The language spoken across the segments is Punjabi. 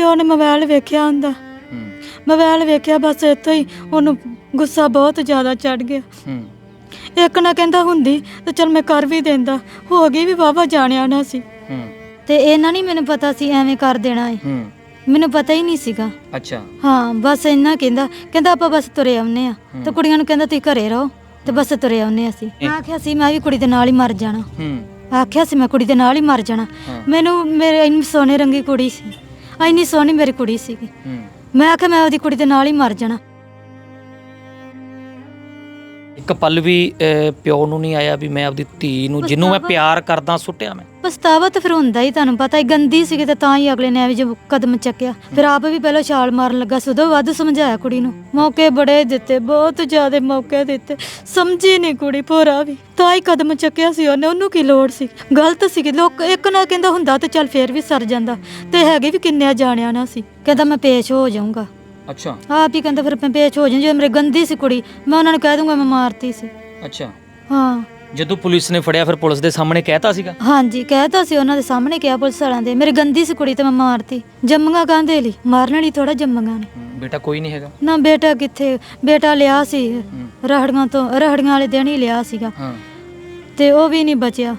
ਪਿਓ ਨੇ ਮੋਬਾਈਲ ਵੇਖਿਆ ਹੁੰਦਾ। ਹੂੰ। ਮੋਬਾਈਲ ਵੇਖਿਆ ਬਸ ਇੱਥੋਂ ਹੀ ਉਹਨੂੰ ਗੁੱਸਾ ਬਹੁਤ ਜ਼ਿਆਦਾ ਚੜ ਗਿਆ। ਹੂੰ। ਇੱਕ ਨਾ ਕਹਿੰਦਾ ਹੁੰਦੀ ਤੇ ਚਲ ਮੈਂ ਕਰ ਵੀ ਦਿੰਦਾ। ਹੋ ਗਈ ਵੀ ਵਾਵਾ ਜਾਣਿਆ ਨਾ ਸੀ। ਹੂੰ। ਤੇ ਇਹਨਾਂ ਨਹੀਂ ਮੈਨੂੰ ਪਤਾ ਸੀ ਐਵੇਂ ਕਰ ਦੇਣਾ ਏ। ਹੂੰ। ਮੈਨੂੰ ਪਤਾ ਹੀ ਨਹੀਂ ਸੀਗਾ। ਅੱਛਾ। ਹਾਂ ਬਸ ਇੰਨਾ ਕਹਿੰਦਾ ਕਹਿੰਦਾ ਆਪਾਂ ਬਸ ਤੁਰੇ ਆਉਨੇ ਆ ਤੇ ਕੁੜੀਆਂ ਨੂੰ ਕਹਿੰਦਾ ਤੁਸੀਂ ਘਰੇ ਰਹੋ ਤੇ ਬਸ ਤੁਰੇ ਆਉਨੇ ਅਸੀਂ। ਮੈਂ ਆਖਿਆ ਸੀ ਮੈਂ ਵੀ ਕੁੜੀ ਦੇ ਨਾਲ ਹੀ ਮਰ ਜਾਣਾ। ਹੂੰ। ਆਖਿਆ ਸੀ ਮੈਂ ਕੁੜੀ ਦੇ ਨਾਲ ਹੀ ਮਰ ਜਾਣਾ। ਮੈਨੂੰ ਮੇਰੇ ਇੰਨੀ ਸੋਨੇ ਰੰਗੀ ਕੁੜੀ ਸੀ। ਇੰਨੀ ਸੋਹਣੀ ਮੇਰੀ ਕੁੜੀ ਸੀਗੀ। ਹੂੰ। ਮੈਂ ਆਖਿਆ ਮੈਂ ਉਹਦੀ ਕੁੜੀ ਦੇ ਨਾਲ ਹੀ ਮਰ ਜਾਣਾ। ਇੱਕ ਪਲ ਵੀ ਅਹ, ਪਿਓ ਨੂੰ ਨਹੀਂ ਆਇਆ ਵੀ ਮੈਂ ਆਪਦੀ ਧੀ ਨੂੰ ਜਿਹਨੂੰ ਮੈਂ ਪਿਆਰ ਕਰਦਾ ਸੁੱਟਿਆ ਮੈਂ। ਪਛਤਾਵਾ ਤਾਂ ਫਿਰ ਹੁੰਦਾ ਹੀ ਤੁਹਾਨੂੰ ਪਤਾ ਹੀ ਗੰਦੀ ਸੀਗੀ ਤੇ ਤਾਂ ਹੀ ਅਗਲੇ ਨੇ ਐਵੇਂ ਜੋ ਕਦਮ ਚੱਕਿਆ। ਫਿਰ ਆਪ ਵੀ ਪਹਿਲਾਂ ਛਾਲ ਮਾਰਨ ਲੱਗਾ ਸੀ ਉਦੋਂ ਵੱਧ ਸਮਝਾਇਆ ਕੁੜੀ ਨੂੰ। ਮੌਕੇ ਬੜੇ ਦਿੱਤੇ ਬਹੁਤ ਜ਼ਿਆਦਾ ਮੌਕੇ ਦਿੱਤੇ। ਸਮਝੀ ਨਹੀਂ ਕੁੜੀ ਭੋਰਾ ਵੀ। ਤਾਂ ਹੀ ਕਦਮ ਚੱਕਿਆ ਸੀ ਉਹਨੇ ਉਹਨੂੰ ਕੀ ਲੋੜ ਸੀ? ਗਲਤ ਸੀ ਲੋਕ ਇੱਕ ਨਾ ਕਹਿੰਦਾ ਹੁੰਦਾ ਤੇ ਚੱਲ ਫੇਰ ਵੀ ਸਰ ਜਾਂਦਾ। ਤੇ ਹੈਗੇ ਵੀ ਕਿੰਨੇ ਜਾਣਿਆ ਨਾ ਸੀ। ਕਹਿੰਦਾ ਮੈਂ ਪੇਸ਼ ਹੋ ਜਾਊਂਗਾ। ਅੱਛਾ। ਆਪ ਹੀ ਕਹਿੰਦਾ ਫਿਰ ਮੈਂ ਪੇਸ਼ ਹੋ ਜਾਊਂ ਜੇ ਮੇਰੇ ਗੰਦੀ ਸੀ ਕੁੜੀ ਮੈਂ ਉਹਨਾਂ ਨੂੰ ਕਹਿ ਦੂੰਗਾ ਮੈਂ ਮਾਰਤੀ ਸੀ। ਅੱਛਾ। ਹਾਂ। ਜਦੋਂ ਪੁਲਿਸ ਨੇ ਫੜਿਆ ਫਿਰ ਪੁਲਿਸ ਦੇ ਸਾਹਮਣੇ ਕਹਿਤਾ ਸੀਗਾ? ਹਾਂਜੀ ਕਹਿਤਾ ਸੀ ਉਹਨਾਂ ਦੇ ਸਾਹਮਣੇ ਕਿਹਾ ਪੁਲਿਸ ਵਾਲਿਆਂ ਦੇ ਮੇਰੇ ਗੰਦੀ ਸੀ ਕੁੜੀ ਤੇ ਮੈਂ ਮਾਰਤੀ। ਜੰਮੀਆਂ ਕਾਂਦੇ ਲਈ? ਮਾਰਨ ਲਈ ਥੋੜਾ ਨੇ। ਹੂੰ, ਬੇਟਾ ਕੋਈ ਨਹੀਂ ਹੈਗਾ। ਨਾ ਬੇਟਾ ਕਿੱਥੇ? ਬੇਟਾ ਲਿਆ ਸੀ ਰਹੜੀਆਂ ਤੋਂ ਰਹੜੀਆਂ ਵਾਲੇ ਦਿਨ ਹੀ ਲਿਆ ਸੀਗਾ। ਹਾਂ। ਤੇ ਉਹ ਵੀ ਨਹੀਂ ਬਚਿਆ।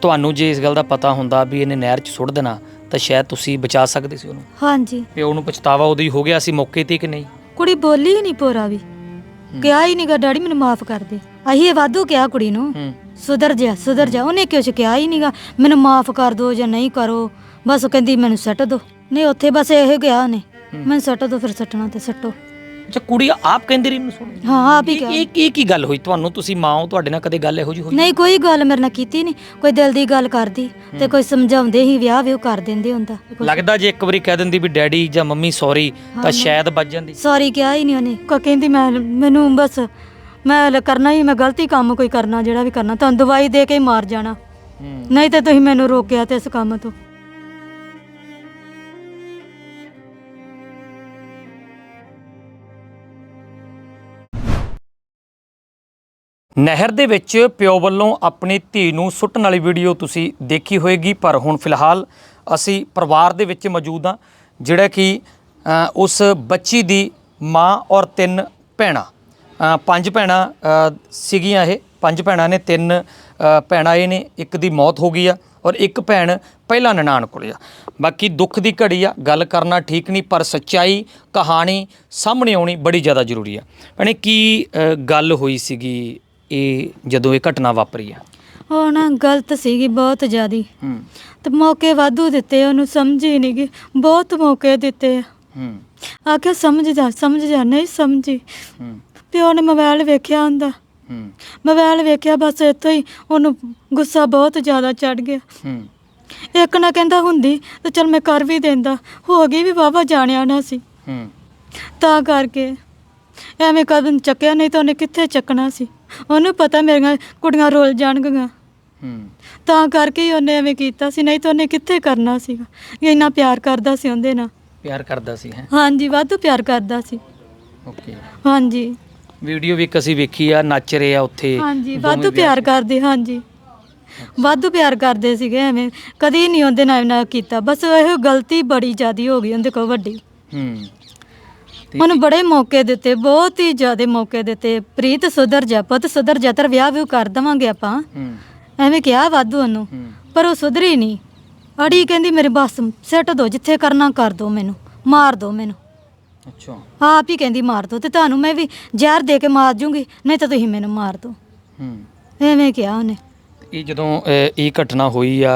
ਤੁਹਾਨੂੰ ਜੇ ਇਸ ਗੱਲ ਦਾ ਪਤਾ ਹੁੰਦਾ ਵੀ ਇਹਨੇ ਨਹਿਰ 'ਚ ਸੁੱਟ ਦੇਣਾ ਤਾਂ ਸ਼ਾਇਦ ਤੁਸੀਂ ਬਚਾ ਸਕਦੇ ਸੀ ਉਹਨੂੰ। ਹਾਂਜੀ। ਪਿਓ ਨੂੰ ਪਛਤਾਵਾ ਉਦੋਂ ਹੀ ਹੋ ਗਿਆ ਸੀ ਮੌਕੇ ਤੇ ਕਿ ਨਹੀਂ? ਕੁੜੀ ਬੋਲੀ ਹੀ ਨਹੀਂ ਪੋਰਾ ਵੀ। ਕਿਹਾ ਹੀ ਨਹੀਂਗਾ ਡੈਡੀ ਮੈਨੂੰ ਮਾਫ ਕਰ ਦੇ। ਅਹੀਂ ਇਹ ਵਾਧੂ ਕਿਹਾ ਕੁੜੀ ਨੂੰ। ਹੂੰ। ਸੁਧਰ ਜਾ ਸੁਧਰ ਜਾ ਉਹਨੇ ਕਿਉਂ ਕਿਹਾ ਹੀ ਨਹੀਂਗਾ ਮੈਨੂੰ ਮਾਫ ਕਰ ਦੋ ਜਾਂ ਨਹੀਂ ਕਰੋ ਬਸ ਉਹ ਕਹਿੰਦੀ ਮੈਨੂੰ ਸੱਟ ਦੋ। ਨਹੀਂ ਉੱਥੇ ਬਸ ਇਹੋ ਗਿਆ ਉਹਨੇ। ਮੈਨੂੰ ਸੱਟ ਦੋ ਫਿਰ ਸੱਟਣਾ ਤੇ ਸੱਟੋ। ਅੱਛਾ ਕੁੜੀ ਆਪ ਕਹਿੰਦੀ ਰਹੀ ਮੈਨੂੰ ਸੁਣ ਹਾਂ ਆਪ ਹੀ ਕਿਹਾ ਇਹ ਕੀ ਕੀ ਗੱਲ ਹੋਈ? ਤੁਹਾਨੂੰ ਤੁਸੀਂ ਮਾਂ ਹੋ ਤੁਹਾਡੇ ਨਾਲ ਕਦੇ ਗੱਲ ਇਹੋ ਜਿਹੀ ਹੋਈ? ਨਹੀਂ ਕੋਈ ਗੱਲ ਮੇਰੇ ਨਾਲ ਕੀਤੀ ਨਹੀਂ। ਕੋਈ ਦਿਲ ਦੀ ਗੱਲ ਕਰਦੀ ਤੇ ਕੋਈ ਸਮਝਾਉਂਦੇ ਹੀ ਵਿਆਹ ਵੀ ਉਹ ਕਰ ਦਿੰਦੇ ਹੁੰਦਾ। ਲੱਗਦਾ ਜੇ ਇੱਕ ਵਾਰੀ ਕਹਿ ਦਿੰਦੀ ਵੀ ਡੈਡੀ ਜਾਂ ਮੰਮੀ ਸੌਰੀ ਤਾਂ ਸ਼ਾਇਦ ਬਚ ਜਾਂਦੀ। ਸੌਰੀ ਕਿਹਾ ਹੀ ਨਹੀਂ ਉਹਨੇ। ਕੋ ਕਹਿੰਦੀ ਮੈਂ ਮੈਨੂੰ ਬਸ ਮੈਂ ਲ- ਕਰਨਾ ਹੀ ਮੈਂ ਗਲਤੀ ਕੰਮ ਕੋਈ ਕਰਨਾ ਜਿਹੜਾ ਵੀ ਕਰਨਾ ਤੁਹਾਨੂੰ ਦਵਾਈ ਦੇ ਕੇ ਹੀ ਮਾਰ ਜਾਣਾ। ਨਹੀਂ ਤੇ ਤੁਸੀਂ ਮੈਨੂੰ ਰੋਕਿਆ ਤੇ ਇਸ ਕੰਮ ਤੋਂ। ਨਹਿਰ ਦੇ ਵਿੱਚ ਪਿਓ ਵੱਲੋਂ ਆਪਣੀ ਧੀ ਨੂੰ ਸੁੱਟਣ ਵਾਲੀ ਵੀਡੀਓ ਤੁਸੀਂ ਦੇਖੀ ਹੋਏਗੀ ਪਰ ਹੁਣ ਫਿਲਹਾਲ ਅਸੀਂ ਪਰਿਵਾਰ ਦੇ ਵਿੱਚ ਮੌਜੂਦ ਹਾਂ ਜਿਹੜਾ ਕਿ ਉਸ ਬੱਚੀ ਦੀ ਮਾਂ ਔਰ ਤਿੰਨ ਭੈਣਾਂ। ਪੰਜ ਭੈਣਾਂ ਅ, ਸੀਗੀਆਂ ਇਹ। ਪੰਜ ਭੈਣਾਂ ਨੇ ਤਿੰਨ ਭੈਣਾਂ ਇਹ ਨੇ। ਇੱਕ ਦੀ ਮੌਤ ਹੋ ਗਈ ਆ ਔਰ ਇੱਕ ਭੈਣ ਪਹਿਲਾਂ ਨਨਾਣ ਕੋਲੇ ਆ। ਬਾਕੀ ਦੁੱਖ ਦੀ ਘੜੀ ਆ ਗੱਲ ਕਰਨਾ ਠੀਕ ਨਹੀਂ ਪਰ ਸੱਚਾਈ ਕਹਾਣੀ ਸਾਹਮਣੇ ਆਉਣੀ ਬੜੀ ਜ਼ਿਆਦਾ ਜ਼ਰੂਰੀ ਆ। ਭੈਣੇ ਕੀ ਗੱਲ ਹੋਈ ਸੀਗੀ ਇਹ ਜਦੋਂ ਇਹ ਘਟਨਾ ਵਾਪਰੀ ਆ ਉਹ ਨਾ ਗਲਤ ਸੀਗੀ ਬਹੁਤ ਜ਼ਿਆਦੀ। ਹੂੰ। ਤੇ ਮੌਕੇ ਵਾਧੂ ਦਿੱਤੇ ਉਹਨੂੰ ਸਮਝੀ ਨਹੀਂ ਗਈ। ਬਹੁਤ ਮੌਕੇ ਦਿੱਤੇ ਆ। ਹੂੰ। ਆਖਿਆ ਸਮਝ ਜਾ ਸਮਝ ਜਾ ਨਹੀਂ ਸਮਝੀ। ਹੂੰ। ਪਿਓ ਨੇ ਮੋਬਾਈਲ ਵੇਖਿਆ ਹੁੰਦਾ। ਹੂੰ। ਮੋਬਾਈਲ ਵੇਖਿਆ ਬਸ ਇੱਥੋਂ ਹੀ ਉਹਨੂੰ ਗੁੱਸਾ ਬਹੁਤ ਜ਼ਿਆਦਾ ਚੜ ਗਿਆ। ਹੂੰ। ਇੱਕ ਨਾ ਕਹਿੰਦਾ ਹੁੰਦੀ ਤੇ ਚਲ ਮੈਂ ਕਰ ਵੀ ਦਿੰਦਾ। ਹੋ ਗਈ ਵੀ ਵਾਵਾ ਜਾਣਿਆ ਨਾ ਸੀ। ਹੂੰ। ਤਾਂ ਕਰਕੇ ਐਵੇਂ ਕਦਮ ਚੱਕਿਆ ਨਹੀਂ ਤਾਂ ਉਹਨੇ ਕਿੱਥੇ ਚੱਕਣਾ ਸੀ? ਉਹਨੂੰ ਪਤਾ ਮੇਰੀਆਂ ਕੁੜੀਆਂ ਰੋਲ ਜਾਣਗੀਆਂ। ਹੂੰ। ਤਾਂ ਕਰਕੇ ਹੀ ਉਹਨੇ ਐਵੇਂ ਕੀਤਾ ਸੀ ਨਹੀਂ ਤਾਂ ਉਹਨੇ ਕਿੱਥੇ ਕਰਨਾ ਸੀਗਾ? ਇੰਨਾ ਪਿਆਰ ਕਰਦਾ ਸੀ ਉਹਦੇ ਨਾਲ। ਪਿਆਰ ਕਰਦਾ ਸੀ ਹੈ? ਹਾਂਜੀ ਵਾਧੂ ਪਿਆਰ ਕਰਦਾ ਸੀ। ਓਕੇ। ਹਾਂਜੀ। ਵੀਡੀਓ ਵੀ ਇੱਕ ਅਸੀਂ ਵੇਖੀ ਆ ਨੱਚ ਰਹੇ ਆ ਉੱਥੇ ਹਾਂਜੀ ਦੋਵੇਂ ਵਾਧੂ ਪਿਆਰ ਕਰਦੇ ਹਾਂਜੀ। ਵਾਧੂ ਪਿਆਰ ਕਰਦੇ ਸੀਗੇ ਐਵੇਂ। ਕਦੀ ਨਹੀਂ ਉਹਦੇ ਨਾਲ ਨਾ ਕੀਤਾ। ਬਸ ਇਹ ਗਲਤੀ ਬੜੀ ਜ਼ਿਆਦੀ ਹੋ ਗਈ ਉਹਦੇ ਕੋਲ ਵੱਡੀ। ਹੂੰ। ਉਹਨੂੰ ਬੜੇ ਮੌਕੇ ਦਿੱਤੇ ਬਹੁਤ ਹੀ ਜ਼ਿਆਦੇ ਮੌਕੇ ਦਿੱਤੇ। ਪ੍ਰੀਤ ਸੁਧਰ ਜਾ ਪੁੱਤ ਸੁਧਰ ਜਾ ਤੇਰਾ ਵਿਆਹ ਵੀ ਕਰ ਦਵਾਂਗੇ ਆਪਾਂ। ਐਵੇਂ ਕਿਹਾ ਵਾਧੂ ਉਹਨੂੰ ਪਰ ਉਹ ਸੁਧਰੀ ਨਹੀਂ। ਅੜੀ ਕਹਿੰਦੀ ਮੇਰੇ ਬਸ ਸੈੱਟ ਦੋ ਜਿੱਥੇ ਕਰਨਾ ਕਰ ਦੋ ਮੈਨੂੰ ਮਾਰ ਦੋ ਮੈਨੂੰ। ਅੱਛਾ। ਆਪ ਹੀ ਕਹਿੰਦੀ ਮਾਰ ਦੋ ਤੇ ਤੁਹਾਨੂੰ ਮੈਂ ਵੀ ਜ਼ਹਿਰ ਦੇ ਕੇ ਮਾਰ ਜੂੰਗੀ ਨਹੀਂ ਤਾਂ ਤੁਸੀਂ ਮੈਨੂੰ ਮਾਰ ਦੋ। ਹੂੰ। ਐਵੇਂ ਕਿਹਾ ਉਹਨੇ। ਇਹ ਜਦੋਂ ਇਹ ਘਟਨਾ ਹੋਈ ਆ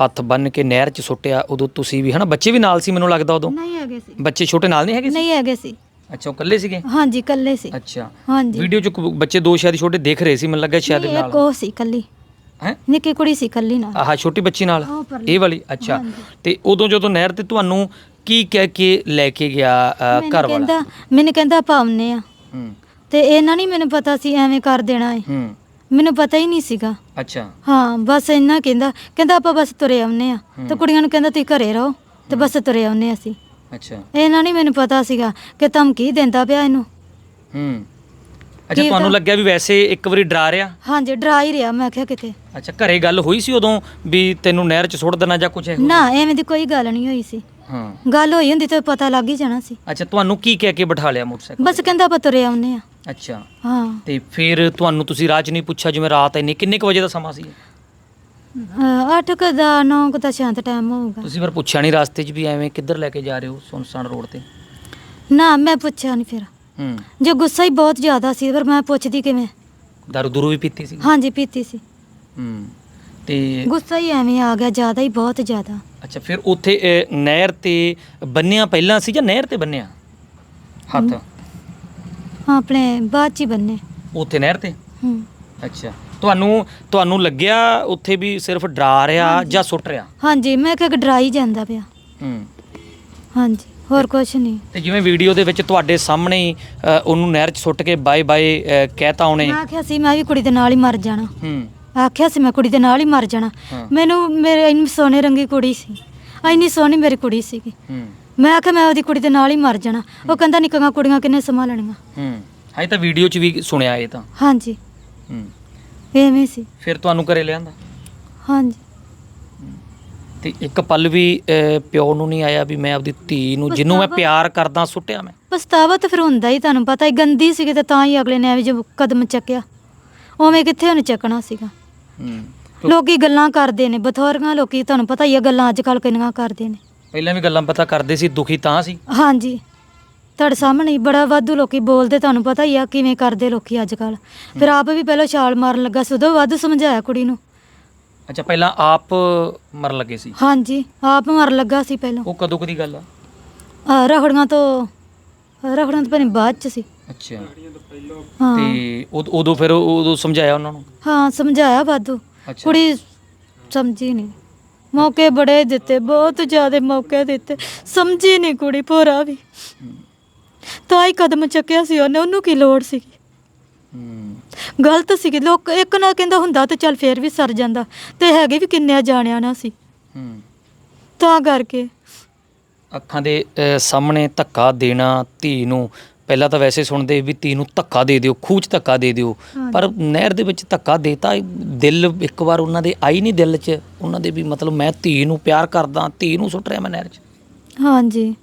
ਹੱਥ ਬੰਨ ਕੇ ਨਹਿਰ 'ਚ ਸੁੱਟਿਆ ਉਦੋਂ ਤੁਸੀਂ ਵੀ ਹਨਾ ਬੱਚੇ ਵੀ ਨਾਲ ਸੀ ਮੈਨੂੰ ਲੱਗਦਾ ਉਦੋਂ? ਨਹੀਂ ਹੈਗੇ ਸੀ। ਬੱਚੇ ਛੋਟੇ ਨਾਲ ਨਹੀਂ ਹੈਗੇ ਸੀ? ਨਹੀਂ ਹੈਗੇ ਸੀ। ਅੱਛਾ ਉਹ ਇਕੱਲੇ ਸੀਗੇ? ਹਾਂਜੀ ਕੱਲੇ ਸੀ। ਅੱਛਾ। ਹਾਂਜੀ। ਵੀਡੀਓ 'ਚ ਬੱਚੇ ਦੋ ਸ਼ਾਇਦ ਛੋਟੇ ਦੇਖ ਰਹੇ ਸੀ ਮੈਨੂੰ ਲੱਗਾ ਸ਼ਾਇਦ ਨਹੀਂ, ਨਾਲ। ਇੱਕ ਉਹ ਸੀ ਕੱਲੀ ਹੈ? ਨਿੱਕੀ ਕੁੜੀ ਸੀ ਕੱਲੀ ਨਾਲ। ਆਹ ਛੋਟੀ ਬੱਚੀ ਨਾਲ? ਉਹ ਪਰਲੀ। ਇਹ ਵਾਲੀ? ਅੱਛਾ। ਹਾਂਜੀ। ਤੇ ਉਦੋਂ ਜਦੋਂ ਨਹਿਰ ਤੇ ਤੁਹਾਨੂੰ ਕੀ ਕਹਿ ਕੇ ਲੈ ਕੇ ਗਿਆ ਅ, ਮੈਨੂੰ ਘਰ ਵਾਲਾ? ਕਹਿੰਦਾ ਮੈਨੂੰ ਕਹਿੰਦਾ ਪਾਉਨੇ ਆ ਹੂੰ। ਤੇ ਇਹਨਾਂ ਨਹੀਂ ਮੈਨੂੰ ਪਤਾ ਸੀ ਐਵੇਂ ਕਰ ਦੇਣਾ ਏ। ਹੂੰ। ਮੈਨੂੰ ਪਤਾ ਹੀ ਨਹੀਂ ਸੀਗਾ। ਅੱਛਾ। ਹਾਂ ਬਸ ਇੰਨਾ ਕਹਿੰਦਾ ਕਹਿੰਦਾ ਆਪਾਂ ਬਸ ਤੁਰੇ ਆਉਨੇ ਆ ਤੇ ਕੁੜੀਆਂ ਨੂੰ ਕਹਿੰਦਾ ਤੁਸੀਂ ਘਰੇ ਰਹੋ ਤੇ ਬਸ ਤੁਰੇ ਆਉਨੇ ਅਸੀਂ। ਅੱਛਾ। ਇਹਨਾਂ ਨਹੀਂ ਮੈਨੂੰ ਪਤਾ ਸੀਗਾ ਕਿ ਧਮਕੀ ਦਿੰਦਾ ਪਿਆ ਇਹਨੂੰ। ਹੂੰ। ਅੱਛਾ ਕੀ ਤੁਹਾਨੂੰ ਤਾਂ- ਲੱਗਿਆ ਵੀ ਵੈਸੇ ਇੱਕ ਵਾਰੀ ਡਰਾ ਰਿਹਾ? ਹਾਂਜੀ ਡਰਾ ਹੀ ਰਿਹਾ ਮੈਂ ਕਿਹਾ ਕਿਤੇ। ਅੱਛਾ ਘਰੇ ਗੱਲ ਹੋਈ ਸੀ ਉਦੋਂ ਵੀ ਤੈਨੂੰ ਨਹਿਰ 'ਚ ਸੁੱਟ ਦੇਣਾ ਜਾਂ ਕੁਝ ਇਹੋ ਨਾ ਐਵੇਂ ਦੀ ਕੋਈ ਗੱਲ ਨਹੀਂ ਹੋਈ ਸੀ। ਹਾਂ। ਗੱਲ ਹੋਈ ਹੁੰਦੀ ਤਾਂ ਪਤਾ ਲੱਗ ਹੀ ਜਾਣਾ ਸੀ। ਅੱਛਾ ਤੁਹਾਨੂੰ ਕੀ ਕਹਿ ਕੇ ਬਿਠਾ ਲਿਆ ਮੋਟਰਸਾਈਕਲ ਬਸ ਕਹਿੰਦਾ ਆਪਾਂ ਤੁਰੇ ਆਉਨੇ ਆ ਅੱਛਾ। ਹਾਂ। ਤੇ ਫਿਰ ਤੁਹਾਨੂੰ ਤੁਸੀਂ ਰਾਜ ਨਹੀਂ ਪੁੱਛਿਆ ਜਿਵੇਂ ਰਾਤ ਇੰਨੀ ਕਿੰਨੇ ਕੁ ਵਜੇ ਦਾ ਸਮਾਂ ਸੀ 8 ਕ ਦਾ 9 ਕ ਦਾ ਸ਼ਾਂਤ ਟਾਈਮ ਹੋਊਗਾ। ਤੁਸੀਂ ਫਿਰ ਪੁੱਛਿਆ ਨਹੀਂ ਰਸਤੇ 'ਚ ਵੀ ਐਵੇਂ ਕਿੱਧਰ ਲੈ ਕੇ ਜਾ ਰਹੇ ਹੋ ਸੁਨਸਾਨ ਰੋਡ ਤੇ? ਨਾ ਮੈਂ ਪੁੱਛਿਆ ਨਹੀਂ ਫਿਰ। ਹੂੰ। ਜੇ ਗੁੱਸਾ ਹੀ ਬਹੁਤ ਜ਼ਿਆਦਾ ਸੀ ਪਰ ਮੈਂ ਪੁੱਛਦੀ ਕਿਵੇਂ? ਦਾਰੂ ਦੂਰੂ ਵੀ ਪੀਤੀ ਸੀ? ਹਾਂਜੀ ਪੀਤੀ ਸੀ। ਹੂੰ। ਤੇ ਗੁੱਸਾ ਹੀ ਐਵੇਂ ਆ ਗਿਆ ਜ਼ਿਆਦਾ ਹੀ ਬਹੁਤ ਜ਼ਿਆਦਾ। ਅੱਛਾ ਫਿਰ ਉੱਥੇ ਨਹਿਰ ਤੇ ਬੰਨਿਆ ਪਹਿਲਾਂ ਸੀ ਜਾਂ ਨਹਿਰ ਤੇ ਬੰਨਿਆ? ਹੱਥ। ਆਪਣੇ ਬਾਅਦ ਚ ਹੀ ਬੰਨੇ। ਉੱਥੇ ਨਹਿਰ ਤੇ? ਹੂੰ। ਅੱਛਾ। ਤੁਹਾਨੂੰ ਤੁਹਾਨੂੰ ਲੱਗਿਆ ਉੱਥੇ ਵੀ ਸਿਰਫ ਡਰਾ ਰਿਹਾ ਜਾਂ ਸੁੱਟ ਰਿਹਾ? ਹਾਂਜੀ ਮੈਂ ਕਿਹਾ ਕਿ ਡਰਾਈ ਜਾਂਦਾ ਪਿਆ। ਹੂੰ। ਹਾਂਜੀ ਹੋਰ ਕੁਛ ਨਹੀਂ। ਤੇ ਜਿਵੇਂ ਵੀਡੀਓ ਦੇ ਵਿੱਚ ਤੁਹਾਡੇ ਸਾਹਮਣੇ ਹੀ ਅ, ਉਹਨੂੰ ਨਹਿਰ 'ਚ ਸੁੱਟ ਕੇ ਬਾਏ ਬਾਏ ਕਹਿਤਾ ਉਹਨੇ। ਮੈਂ ਆਖਿਆ ਸੀ ਮੈਂ ਵੀ ਕੁੜੀ ਦੇ ਨਾਲ ਹੀ ਮਰ ਜਾਣਾ। ਹੂੰ। ਆਖਿਆ ਸੀ ਮੈਂ ਕੁੜੀ ਦੇ ਨਾਲ ਹੀ ਮਰ ਜਾਣਾ। ਹਾਂ। ਮੈਨੂੰ ਮੇਰੇ ਇੰਨੀ ਸੋਹਣੀ ਰੰਗੀ ਕੁੜੀ ਸੀ। ਇੰਨੀ ਸੋਹਣੀ ਮੇਰੀ ਕੁੜੀ ਸੀਗੀ। ਹੂੰ। ਮੈਂ ਆਖਿਆ ਮੈਂ ਉਹਦੀ ਕੁੜੀ ਦੇ ਨਾਲ ਹੀ ਮਰ ਜਾਣਾ। ਉਹ ਕਹਿੰਦਾ ਨਿੱਕੀਆਂ ਕੁੜੀਆਂ ਕਿੰਨੇ ਸੰਭਾਲਣੀਆਂ। ਹੂੰ। ਹਾਈ ਤਾਂ ਵੀਡੀਓ 'ਚ ਵੀ ਸੁਣਿਆ ਇਹ ਤਾਂ। ਹਾਂਜੀ। ਹੂੰ। ਐਵੇਂ ਸੀ। ਫਿਰ ਤੁਹਾਨੂੰ ਘਰੇ ਲਿਆਂਦਾ? ਹਾਂਜੀ। ਤੇ ਇੱਕ ਪਲ ਵੀ ਪਿਓ ਨੂੰ ਨਹੀਂ ਆਇਆ ਵੀ ਮੈਂ ਆਪਦੀ ਧੀ ਨੂੰ ਜਿਹਨੂੰ ਮੈਂ ਪਛਤਾਵਾ- ਪਿਆਰ ਕਰਦਾ ਸੁੱਟਿਆ ਮੈਂ? ਪਛਤਾਵਾ ਤਾਂ ਫਿਰ ਹੁੰਦਾ ਹੀ ਤੁਹਾਨੂੰ ਪਤਾ ਹੀ ਗੰਦੀ ਸੀਗੀ ਤੇ ਤਾਂ ਹੀ ਅਗਲੇ ਨੇ ਐਵੇਂ ਜੋ ਕਦਮ ਚੱਕਿਆ। ਉਵੇਂ ਕਿੱਥੇ ਉਹਨੇ ਚੱਕਣਾ ਸੀਗਾ? ਹੂੰ। ਲੋਕੀ ਗੱਲਾਂ ਕਰਦੇ ਨੇ ਬਥੋਰੀਆਂ ਲੋਕੀ ਤੁਹਾਨੂੰ ਪਤਾ ਹੀ ਆ ਗੱਲਾਂ ਅੱਜ ਕੱਲ ਕਿੰਨੀਆਂ ਕਰਦੇ ਨੇ। ਪਹਿਲਾਂ ਵੀ ਗੱਲਾਂ ਪਤਾ ਕਰਦੇ ਸੀ ਦੁਖੀ ਤਾਂ ਸੀ? ਹਾਂਜੀ। ਤੁਹਾਡੇ ਸਾਹਮਣੇ ਹੀ ਬੜਾ ਵਾਧੂ ਲੋਕੀ ਬੋਲਦੇ ਤੁਹਾਨੂੰ ਪਤਾ ਹੀ ਆ ਕਿਵੇਂ ਕਰਦੇ ਲੋਕੀ ਅੱਜ ਕੱਲ ਫਿਰ ਆਪ ਵੀ ਪਹਿਲਾਂ ਛਾਲ ਮਾਰਨ ਲੱਗਾ ਸੀ ਉਦੋਂ ਵਾਧੂ ਸਮਝਾਇਆ ਕੁੜੀ ਨੂੰ। ਅੱਛਾ ਪਹਿਲਾਂ ਆਪ ਮਰਨ ਲੱਗੇ ਸੀ? ਹਾਂਜੀ ਆਪ ਮਾਰਨ ਲੱਗਾ ਸੀ ਪਹਿਲਾਂ। ਉਹ ਕਦੋਂ ਕਦੀ ਗੱਲ ਆ? ਆਹ, ਰਖੜੀਆਂ ਤੋਂ ਰਖੜੀਆਂ ਤੋਂ ਪਹਿਲਾਂ ਬਾਅਦ ਚ ਸੀ। ਅੱਛਾ। ਹਾਂ। ਤੇ ਉਦ- ਉਦੋਂ ਫਿਰ ਉਦੋਂ ਸਮਝਾਇਆ ਉਹਨਾਂ ਨੂੰ? ਹਾਂ ਸਮਝਾਇਆ ਵਾਧੂ। ਅੱਛਾ। ਕੁੜੀ ਸਮਝੀ ਨਹੀਂ ਮੌਕੇ ਬੜੇ ਦਿੱਤੇ ਬਹੁਤ ਜ਼ਿਆਦਾ ਮੌਕੇ ਦਿੱਤੇ। ਸਮਝੀ ਨਹੀਂ ਕੁੜੀ ਭੋਰਾ ਵੀ। ਤਾਂ ਹੀ ਕਦਮ ਚੱਕਿਆ ਸੀ ਉਹਨੇ ਉਹਨੂੰ ਕੀ ਲੋੜ ਸੀ ਗਲਤ ਸੀ ਲੋਕ ਇੱਕ ਨਾ ਕਹਿੰਦਾ ਹੁੰਦਾ ਤੇ ਚੱਲ ਫੇਰ ਵੀ ਸਰ ਜਾਂਦਾ। ਤੇ ਹੈਗੇ ਵੀ ਕਿੰਨਿਆਂ ਜਾਣਿਆ ਨਾ ਸੀ। ਹੂੰ। ਤਾਂ ਕਰਕੇ। ਅੱਖਾਂ ਦੇ ਸਾਹਮਣੇ ਧੱਕਾ ਦੇਣਾ ਧੀ ਨੂੰ। ਪਹਿਲਾਂ ਤਾਂ ਵੈਸੇ ਸੁਣਦੇ ਵੀ ਧੀ ਨੂੰ ਧੱਕਾ ਦੇ ਦਿਓ ਖੂਚ ਧੱਕਾ ਦੇ ਦਿਓ। ਹਾਂਜੀ। ਪਰ ਨਹਿਰ ਦੇ ਵਿੱਚ ਧੱਕਾ ਦੇਤਾ ਦਿਲ ਇੱਕ ਵਾਰ ਉਹਨਾਂ ਦੇ ਆਈ ਨਹੀਂ ਦਿਲ 'ਚ। ਉਹਨਾਂ ਦੇ ਵੀ ਮਤਲਬ ਮੈਂ ਧੀ ਨੂੰ ਪਿਆਰ ਕਰਦਾ ਧੀ ਨੂੰ ਸੁੱਟ ਰਿਹਾ ਮੈਂ ਨਹਿਰ 'ਚ। ਹਾਂਜੀ।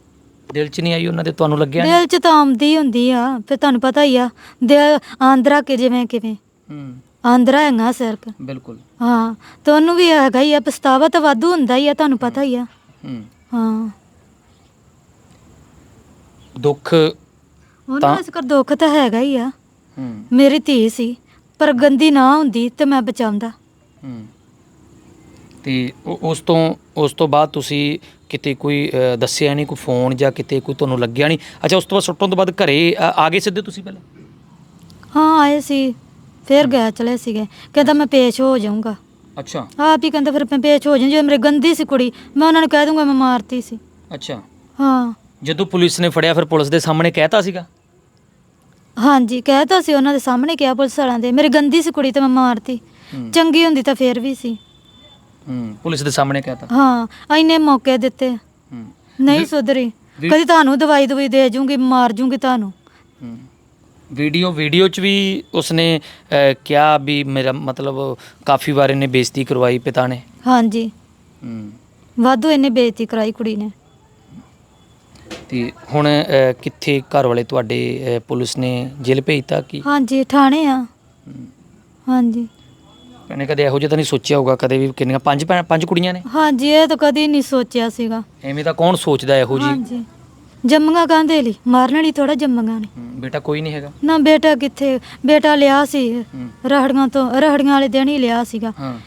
ਦਿਲ 'ਚ ਨਹੀਂ ਆਈ ਉਹਨਾਂ ਦੇ ਤੁਹਾਨੂੰ ਲੱਗਿਆ? ਦਿਲ 'ਚ ਤਾਂ ਆਉਂਦੀ ਹੁੰਦੀ ਆ ਫਿਰ ਤੁਹਾਨੂੰ ਪਤਾ ਹੀ ਆ ਦਿਲ ਆਂਦਰਾ ਕਿ ਜਿਵੇਂ ਕਿਵੇਂ। ਹੂੰ। ਆਂਦਰਾ ਹੈਗਾ ਸਿਰਕ ਬਿਲਕੁਲ। ਹਾਂ ਤੇ ਉਹਨੂੰ ਵੀ ਹੈਗਾ ਹੀ ਆ ਪਛਤਾਵਾ ਤਾਂ ਵਾਧੂ ਹੁੰਦਾ ਹੀ ਆ ਤੁਹਾਨੂੰ ਪਤਾ ਹੀ ਆ। ਹੂੰ। ਹਾਂ। ਦੁੱਖ ਉਹਨਾਂ ਤਾਂ- ਦਾ ਇਸ ਕਰ ਦੁੱਖ ਤਾਂ ਹੈਗਾ ਹੀ ਆ। ਹੂੰ। ਮੇਰੀ ਧੀ ਸੀ ਪਰ ਗੰਦੀ ਨਾ ਹੁੰਦੀ ਤੇ ਮੈਂ ਬਚਾਉਂਦਾ। ਹੂੰ। ਤੇ ਉ- ਉਸ ਤੋਂ ਉਸ ਤੋਂ ਬਾਅਦ ਤੁਸੀਂ ਕਿਤੇ ਕੋਈ ਅ, ਦੱਸਿਆ ਨਹੀਂ ਕੋਈ ਫੋਨ ਜਾਂ ਕਿਤੇ ਕੋਈ ਤੁਹਾਨੂੰ ਲੱਗਿਆ ਨਹੀਂ? ਅੱਛਾ ਉਸ ਤੋਂ ਬਾਅਦ ਸੁੱਟਣ ਤੋਂ ਬਾਅਦ ਘਰੇ ਅ, ਆ ਗਏ ਸਿੱਧੇ ਤੁਸੀਂ ਪਹਿਲਾਂ? ਹਾਂ ਆਏ ਸੀ। ਫੇਰ ਗਏ ਚਲੇ ਸੀਗੇ। ਕਹਿੰਦਾ ਮੈਂ ਪੇਸ਼ ਹੋ ਜਾਊਂਗਾ। ਅੱਛਾ। ਆਪ ਹੀ ਕਹਿੰਦਾ ਫਿਰ ਮੈਂ ਪੇਸ਼ ਹੋ ਜਾਊਂ। ਜੇ ਮੇਰੇ ਗੰਦੀ ਸੀ ਕੁੜੀ ਮੈਂ ਉਹਨਾਂ ਨੂੰ ਕਹਿ ਦੂੰਗਾ ਮੈਂ ਮਾਰਤੀ ਸੀ। ਅੱਛਾ। ਹਾਂ। ਜਦੋਂ ਪੁਲਿਸ ਨੇ ਫੜਿਆ ਫਿਰ ਪੁਲਿਸ ਦੇ ਸਾਹਮਣੇ ਕਹਿਤਾ ਸੀਗਾ? ਹਾਂਜੀ ਕਹਿਤਾ ਸੀ ਉਹਨਾਂ ਦੇ ਸਾਹਮਣੇ ਕਿਹਾ ਪੁਲਿਸ ਵਾਲਿਆਂ ਦੇ ਮੇਰੀ ਗੰਦੀ ਸੀ ਕੁੜੀ ਤੇ ਮੈਂ ਮਾਰਤੀ। ਹੂੰ ਚੰਗੀ ਹੁੰਦੀ ਤਾਂ ਫੇਰ ਵੀ ਸੀ। ਹੂੰ ਪੁਲਿਸ ਦੇ ਸਾਹਮਣੇ ਕਹਿਤਾ ਹਾਂ ਇੰਨੇ ਮੌਕੇ ਦਿੱਤੇ। ਹੂੰ। ਨਹੀਂ ਸੁਧਰੀ। ਵੀ- ਕਦੀ ਤੁਹਾਨੂੰ ਦਵਾਈ ਦਵਾਈ ਦੇ ਜੂੰਗੀ ਮਾਰ ਜੂੰਗੀ ਤੁਹਾਨੂੰ। ਹੂੰ। ਵੀਡੀਓ ਵੀਡੀਓ 'ਚ ਵੀ ਉਸਨੇ ਅ, ਕਿਹਾ ਵੀ ਮੇਰਾ ਮਤਲਬ ਕਾਫੀ ਵਾਰ ਇਹਨੇ ਬੇਇੱਜ਼ਤੀ ਕਰਵਾਈ ਪਿਤਾ ਨੇ। ਹਾਂਜੀ। ਹੂੰ। ਵਾਧੂ ਇਹਨੇ ਬੇਇੱਜ਼ਤੀ ਕਰਾਈ ਕੁੜੀ ਨੇ। ਤੇ ਹੁਣ ਅ, ਕਿੱਥੇ ਘਰ ਵਾਲੇ ਤੁਹਾਡੇ ਪੁਲਿਸ ਨੇ ਜੇਲ੍ਹ ਭੇਜਤਾ ਕੀ? ਹਾਂਜੀ ਠਾਣੇ ਆ। ਹਾਂਜੀ। ਇਹਨੇ ਕਦੇ ਇਹੋ ਜਿਹਾ ਤਾਂ ਨਹੀਂ ਸੋਚਿਆ ਹੋਊਗਾ ਕਦੇ ਵੀ ਕਿੰਨੀਆਂ ਪੰਜ ਭੈਣ- ਪੰਜ ਕੁੜੀਆਂ ਨੇ? ਹਾਂਜੀ ਇਹ ਤਾਂ ਕਦੀ ਨਹੀਂ ਸੋਚਿਆ ਸੀਗਾ। ਐਵੇਂ ਤਾਂ ਕੌਣ ਸੋਚਦਾ ਇਹੋ ਜੀ ਹਾਂਜੀ। ਜੰਮੀਆਂ ਕਾਂਦੇ ਲਈ? ਮਾਰਨ ਲਈ ਥੋੜਾ ਜੰਮੀਆਂ ਨੇ। ਬੇਟਾ ਕੋਈ ਨਹੀਂ ਹੈਗਾ। ਨਾ ਬੇਟਾ ਕਿੱਥੇ ਬੇਟਾ ਲਿਆ ਸੀ। ਹੂੰ। ਰਹੜੀਆਂ ਤੋਂ ਰਹੜੀਆਂ ਵਾਲੇ ਦਿਨ ਹੀ ਲਿਆ ਸੀਗਾ। ਹਾਂ।